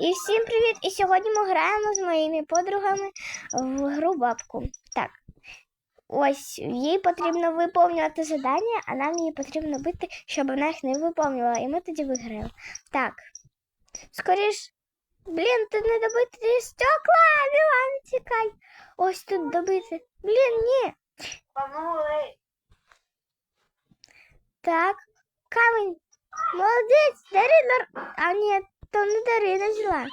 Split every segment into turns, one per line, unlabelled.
І всім привіт! І сьогодні ми граємо з моїми подругами в гру бабку. Так. Ось їй потрібно виповнювати завдання, а нам її потрібно бити, щоб вона їх не виповнювала, і ми тоді виграємо. Так. Скоріш. Блін, тут не добити стекла, Мілан, тікай. Ось тут добити. Блін, ні.
Помогли.
Так. Камінь. Молодець, Дарина. А ні, то не Дарина взяла.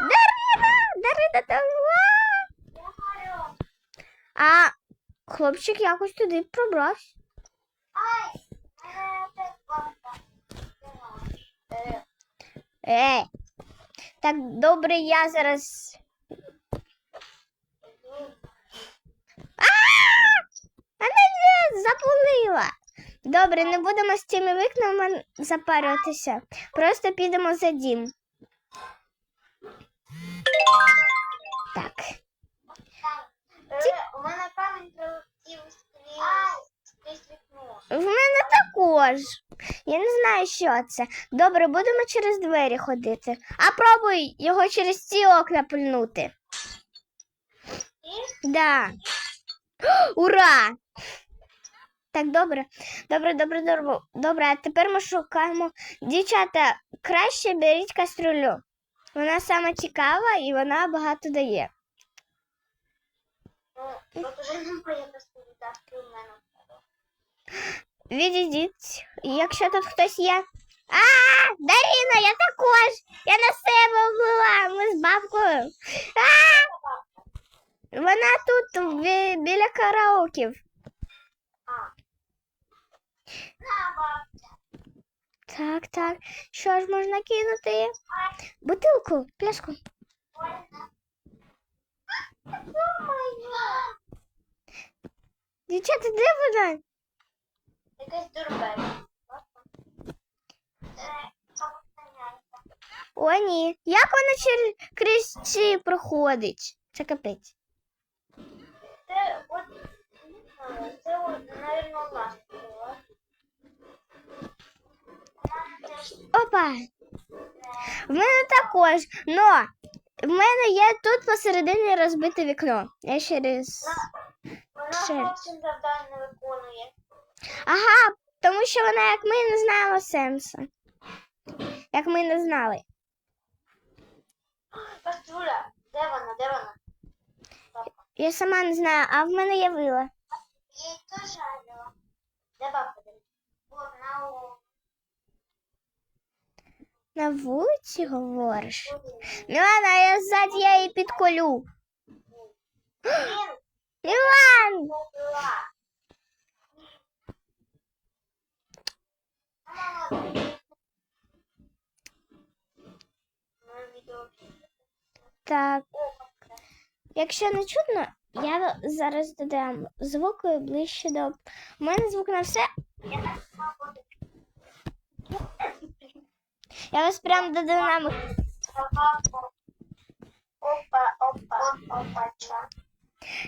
Дарина! Дарина там.
Я.
А хлопчик якось туди пробрався. Ей. Так, добре, я зараз. А! А мене запулила. Добре, не будемо з цими вікнами запарюватися. Просто підемо за дім. Так.
е, У мене камінь прилетів скрізь вікно.
В мене також. Я не знаю, що це. Добре, будемо через двері ходити. А пробуй його через ці окна пильнути. Да. Ура! Так, добре. Добре, добре, добре. Добре, а тепер ми шукаємо. Дівчата, краще беріть каструлю. Вона сама цікава і вона багато дає. Відійдіть, якщо тут хтось є. А, Даріна, я також. Я на себе вбила. Ми з бабкою. А! Вона тут бі- біля караоків.
А. На, бабця.
Так, так. Що ж можна кинути? Бутилку, пляшку. Дівчата, де вона?
Якась дурбель.
О, ні. Як вона через крізь ці проходить? Це капець.
Це от, це от, навірно, у нас було. У
Опа. В мене також. Но в мене є тут посередині розбите вікно. Я через.
Вона зовсім завдань не виконує.
Ага, тому що вона, як ми, не знаємо сенсу. Як ми не знали.
Каструля, де вона, де вона?
Я сама не знаю, а в мене є вила.
Їй теж алло. Де бабка? де? От, на
вулиці говориш. Мілана, я ззаді я її підколю. Мілан! Так, якщо не чутно, я зараз додам звуки ближче до. У мене звук на все.
Я
вас прям додам.
Опа, опа, опа, опа.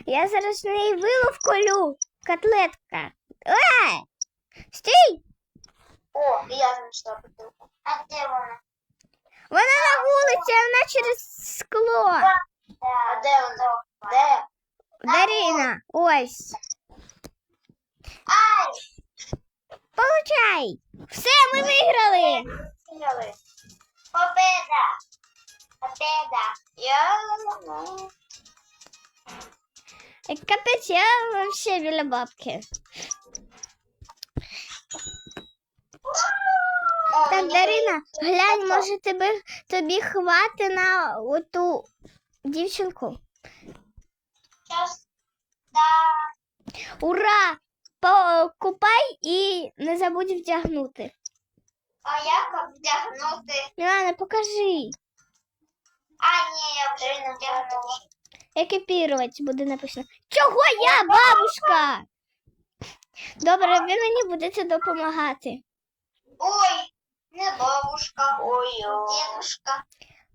Я зараз в неї вилу. Котлетка. Е! Стій!
О, я знайшла бутилку. А де вона?
Вона на вулиці, а вона через скло.
А де вона? Де?
Дарина, ось.
Ай!
Получай! Все, ми виграли!
Стріли. Победа! Победа! Я...
Капець, я вообще біля бабки. Так, Дарина, глянь, може тебе, тобі хвати на оту дівчинку.
Сейчас... Да.
Ура! Покупай і не забудь вдягнути.
А як вдягнути?
Мілана, покажи.
А, ні, я вже не вдягнула.
Екіпірувати буде написано. Чого я, бабушка? Добре, ви мені будете допомагати.
Ой, не бабушка, ой, дедушка.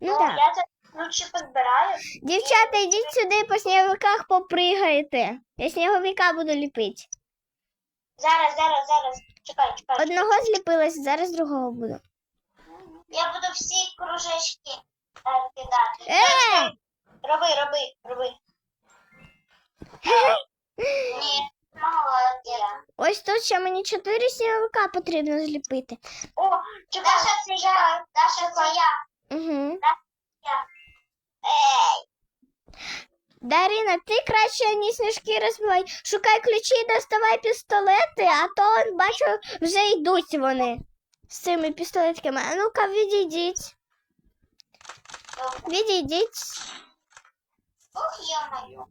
Ну так.
Я це ключі позбираю.
Дівчата, йдіть сюди по сніговиках попригаєте. Я сніговика буду ліпити.
Зараз, зараз, зараз. Чекай, чекай.
Одного зліпилась, зараз другого буду.
Я буду всі кружечки е, кидати.
Е!
Роби, роби, роби. Ні, молодець.
Ось тут ще мені чотири сніговика потрібно зліпити.
О, Даша, це я. Даша, це я.
Угу.
Ей,
Дарина, ти краще ні сніжки розбивай. Шукай ключі, доставай пістолети, а то бачу, вже йдуть вони з цими пістолетками. А ну-ка, відійдіть. Відійдіть.
Ох, ё-моё.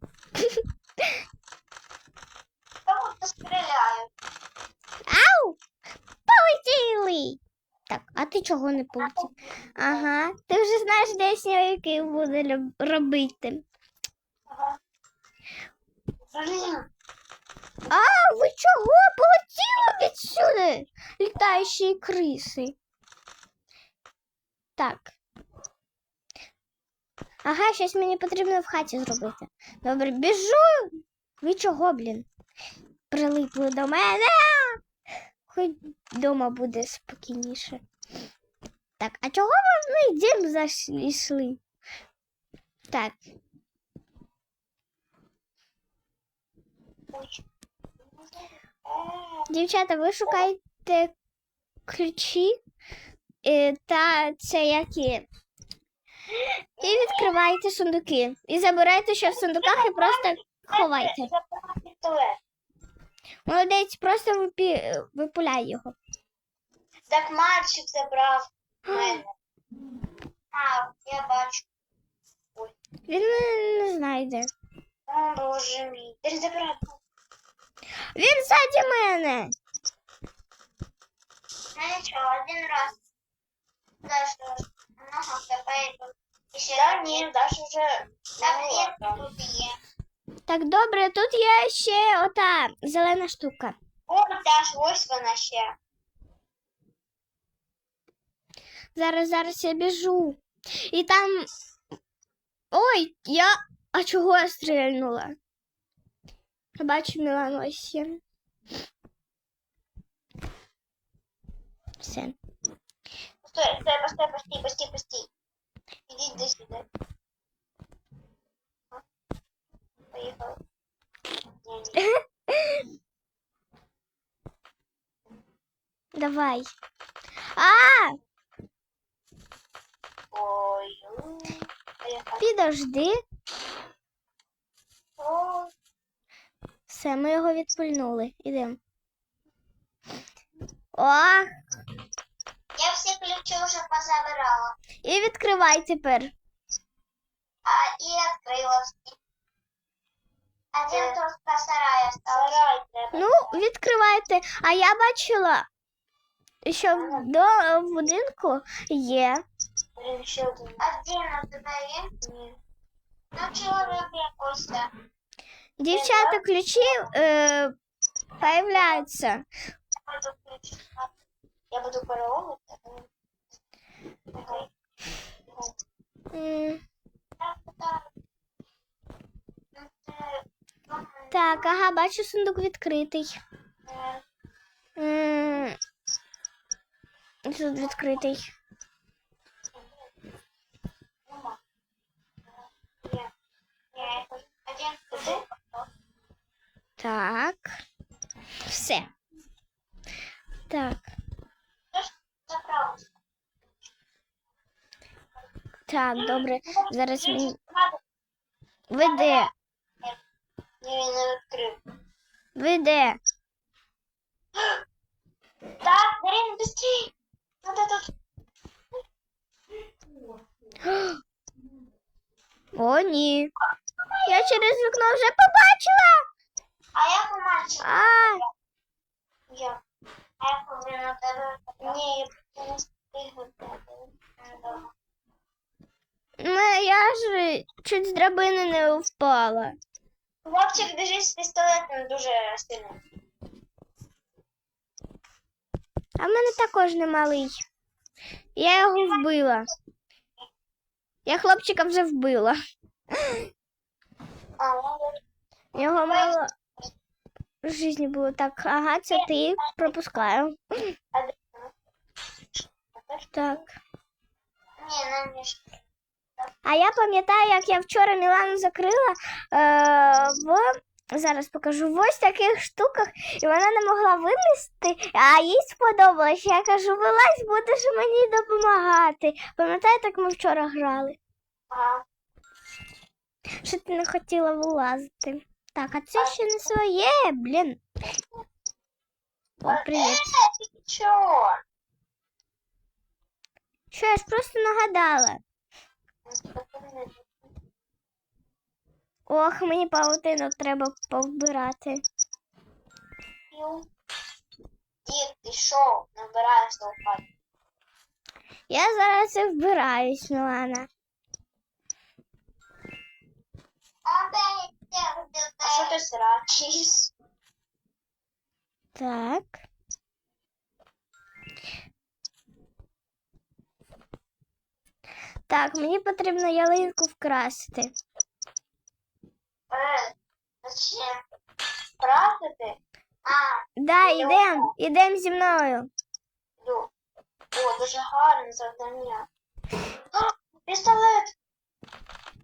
Кому-то стреляют.
Ау! Полетіли! Так, а ти чого не полетів? Ага, ти вже знаєш, де сніговики буде робити. А, ви чого полетіли відсюди? Літаючі криси. Так. Ага, щось мені потрібно в хаті зробити. Добре, біжу. Ви чого, блін? Прилипли до мене. Хоч вдома буде спокійніше. Так, а чого мій дім зайшли? Так, Дівчата, ви шукаєте ключі е, та це які. І відкривайте сундуки. І забирайте, що в сундуках, і просто ховайте. Молодець, просто випі... випуляй його.
Так мальчик забрав мене. А, я бачу. Ой.
Він мене не знайде.
О, боже мій. Ти забрав.
Він ззаді мене.
Ну нічого, один раз. Даша, ага, тепер. І ще да, ні, Даша вже. Так, є, тут є.
Так, добре, тут є ще ота зелена штука.
О, Даша, ось вона ще.
Зараз, зараз я біжу. І там. Ой, я. А чого я стрільнула? Я Бачу Мілану ось є. Все.
Стой, стой, постой, постой, постой, постой. Иди до сюда. А? Поехал. Не-не.
Давай. А,
Ой, ой. Поехал.
підожди.
Ой.
Все, ми його відпульнули. Ідемо. О,
Я все ключи уже позабирала.
і відкривай тепер.
А, и открыла все. Один сарай остался. Сарай треба.
Ну, відкривайте. А я бачила, що в, до, в будинку є.
Еще один. У тебя есть? Нет. Ну, человек якось-то.
Дівчата, ключі е, появляються.
Я буду. Окей. Так,
ага, бачу сундук відкритий. Тут відкритий. Зараз мені
Надо.
веде.
Ні, він не відкрив.
Веде.
Так, Дарина, быстрей. Надо тут.
О, ні. Я через вікно вже побачила.
А як у мальчика?
А,
Я. А як він на тебе? Ні, я не встигну.
ну, Я ж чуть з драбини не впала.
Хлопчик біжить з пістолетом дуже сильно.
А в мене також не малий. Я його вбила. Я хлопчика вже вбила.
А.
Його мало в житті було так. Ага, це ти пропускаю.
А де вона? А
А я пам'ятаю, як я вчора Мілану закрила е, в. Зараз покажу в ось таких штуках, і вона не могла вилізти, а їй сподобалось. Я кажу, вилазь, будеш мені допомагати. Пам'ятаєте, як ми вчора грали?
Ага.
Що ти не хотіла вилазити? Так, а це ще не своє, блін. О, привіт.
Е, ти чого?
Що я ж просто нагадала. Ох, мені паутину треба повбирати.
Дід, ти що? Набираєш лопату.
Я зараз і вбираюсь, Мілана.
А що ти срачиш?
Так. Так, мені потрібно ялинку вкрасти.
Е? А,
Да,
Я
ідем, ідем зі мною.
йду. О, дуже гарне завдання. Пістолет!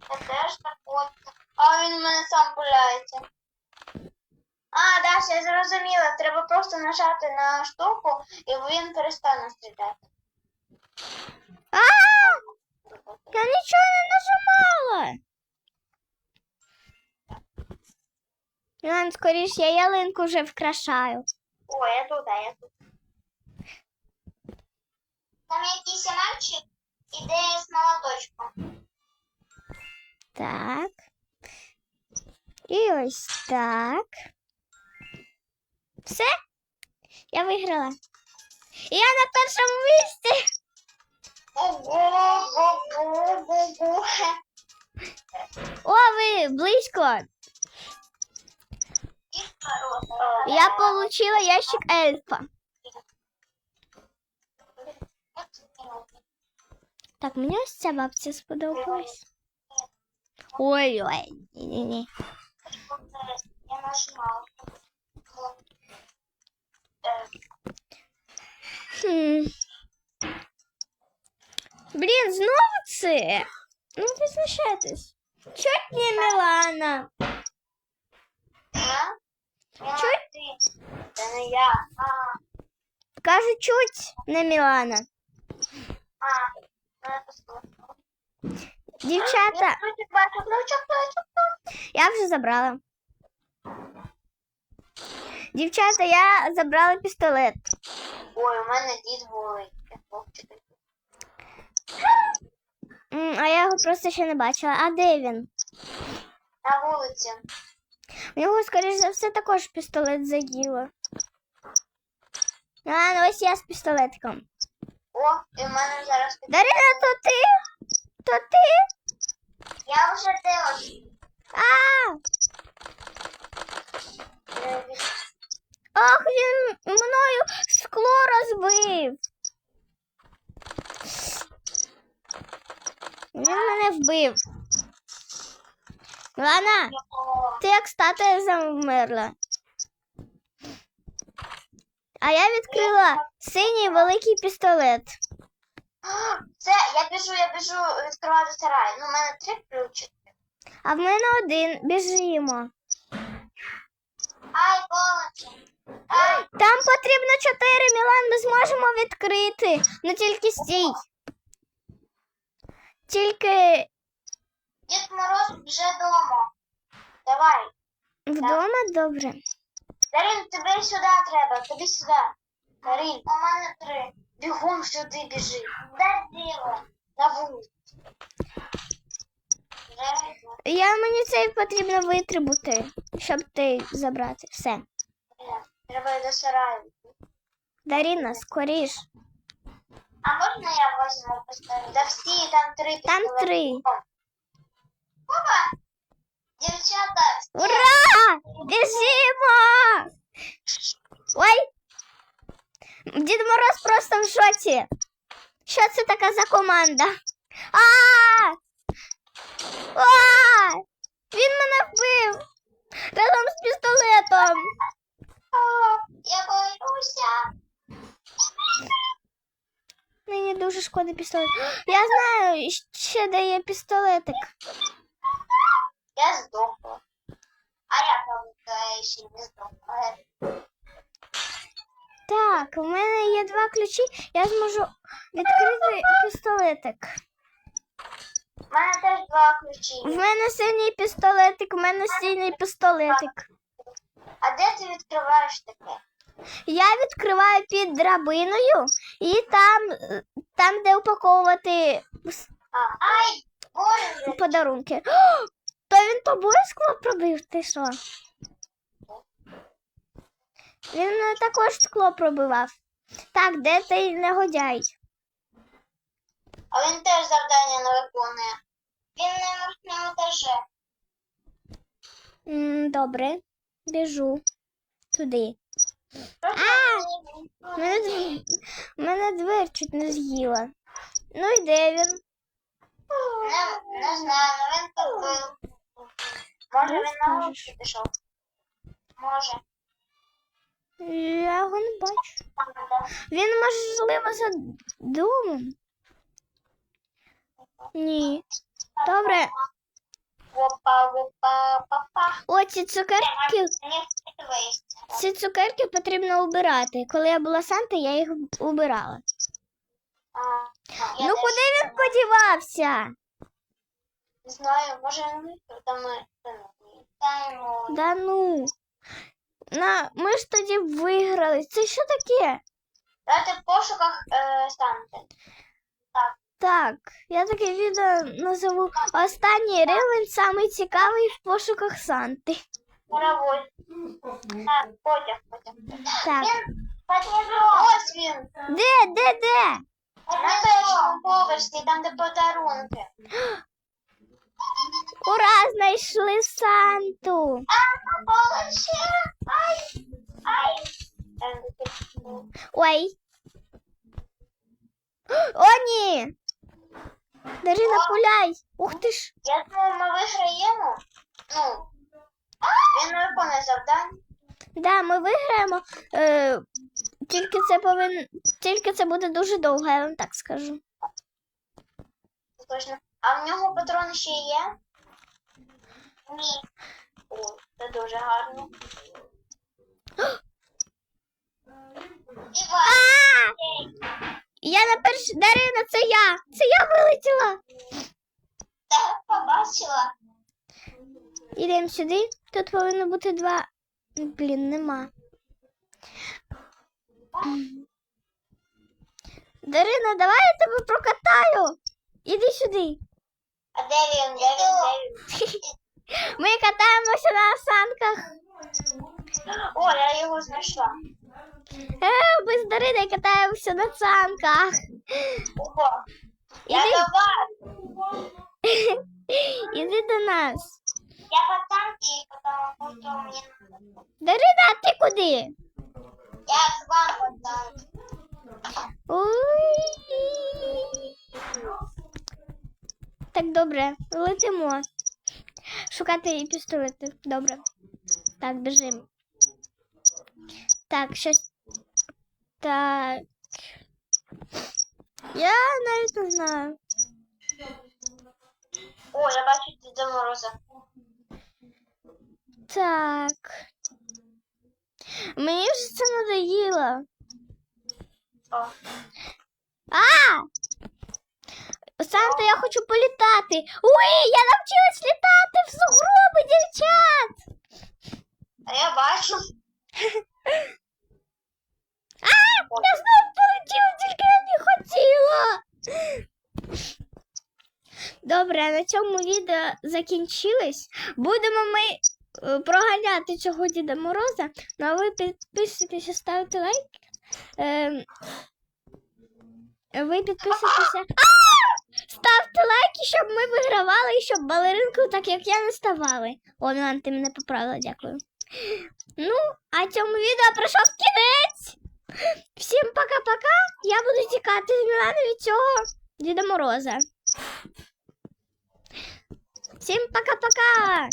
Я теж так от. А він у мене сам пуляється. А, Даша, я зрозуміла. Треба просто нажати на штуку, і він перестане стріляти.
А! Я нічого не нажимала. Мілан, скоріш, я ялинку вже вкрашаю.
О, я тут, а я тут. Там якийсь мальчик іде з молоточком.
Так. І ось так. Все? Я виграла. Я на першому місці. О, ви близько. Я получила ящик ельфа. Так, мені ось ця бабця сподобалась. Ой-ой, ні-ні-ні.
Я нажимала. Е,
Хм. Блін, знову це. Ну, ви знущаєтесь. Чуть не Мілана.
Це не я. А,
Кажу, чуть не Мілана.
послухала.
Дівчата,
Я
вже забрала. Дівчата, я забрала пістолет.
Ой, у мене дід.
М, А я його просто ще не бачила. А де він?
На вулиці.
У нього, скоріш за все, також пістолет заїло. А, ну ось я з пістолетиком.
О, і в мене зараз
Дарина, то ти? То ти?
Я вже теж.
А! Ах, він мною скло розбив. Він мене вбив. Лана, ти як статуя замерла. А я відкрила синій великий пістолет.
Це, я біжу, я біжу відкривати сарай. Ну, у мене три ключики.
А в мене один. Біжимо.
Ай, полочі. Ай,
Там потрібно чотири, Мілан, ми зможемо відкрити. Ну тільки стій. Тільки
Дід Мороз вже вдома. Давай.
вдома добре.
Дарин, тобі сюди треба, тобі сюди. Дарин, у мене три. Бігом сюди біжи. Де діло? На вулицю.
Я мені цей потрібно витребути, щоб ти забрати. Все.
Е, Треба до сараю.
Даріна, скоріш.
А можна я возьму пістолет? Да всі, там три
Там три.
Опа! Дівчата,
Ура! Біжимо! Ой! Дід Мороз просто в шоці. Що це така за команда? А! А! Він мене вбив! Разом з пістолетом.
О, я боюся.
Мені дуже шкода пістолет. Я знаю ще де є пістолетик.
Я здохла. А я, правда, ще не здохла.
Так, у мене є два ключі, я зможу відкрити пістолетик.
У мене теж два ключі.
В мене синій пістолетик, у мене синій пістолетик.
А де ти відкриваєш таке?
Я відкриваю під драбиною і там, там де упаковувати
А, ай, боже,
подарунки. О, тобою скло пробив, ти що? Він е, також скло пробивав. Так, де той негодяй?
а він теж завдання не виконує. Він на верхньому етажі.
М, Добре, біжу туди.
А!
Мене, дв- мене двері чуть не з'їла. Ну і де він?
Не, не знаю, він так був. Може він на
скажеш.
пішов? Може.
Я його не бачу. Він, можливо, за домом. Ні. Добре,
папа.
оці цукерки, ці цукерки потрібно убирати. Коли я була Санта, я їх убирала. Ну куди він подівався?
Не знаю, може там ми Вітаємо.
Да ну. На, ми ж тоді виграли. Це що таке?
Давайте в пошуках е, Санти.
Так, я таке відео назову Останній рівень самий цікавий в пошуках Санти.
Паровоз. Так, потяг, потяг.
Так.
Він. Ось він.
Де, де, де?
На першому поверсі, там де подарунки.
Ура, знайшли Санту. Ой. О, ні. Дарина, пуляй. Ух ти ж.
Я думаю, ми виграємо. Ну, він не виконує завдання.
Да, ми виграємо. Е, тільки це повин... тільки це буде дуже довго, я вам так скажу.
Точно. А в нього патрони ще є? Ні. О, це дуже гарно.
Я на перш... Дарина, це я. Це я вилетіла.
ти побачила?
Ідемо сюди. Тут повинно бути два. Блін, нема. Дарина, давай я тебе прокатаю. Іди сюди. Ми катаємося на санках.
О, я його знайшла.
Е, ми з Дариною катаємося на санках.
Ого. Я
Іди,
до вас.
іди до нас.
Я по танки, потому что мне надо.
Дарина, а ти куди?
Я к вам по танки.
Ой. Так, добре, летимо. Шукати пістолети. Добре. Так, біжимо. Так, щось. Так. Я навіть не знаю.
О, я бачу Діда Мороза.
Так. Мені вже це надоїло.
О.
А! Санта, я хочу політати. Ой, я навчилась літати в сугроби, дівчат.
А я бачу.
А, я знову полетіла, тільки я не хотіла. Добре, на цьому відео закінчилось. Будемо ми е, проганяти цього Діда Мороза. Ну а ви підписуйтеся, ставте лайк. Ем, ви підписуйтеся. Ставте лайки, щоб ми вигравали і щоб балеринку, так як я не ставали. О, Мілан, ти мене поправила, дякую. Ну, а цьому відео пройшов кінець. Всім пока-пока. Я буду тікати з Мілани від цього Діда Мороза. Всім пока-пока.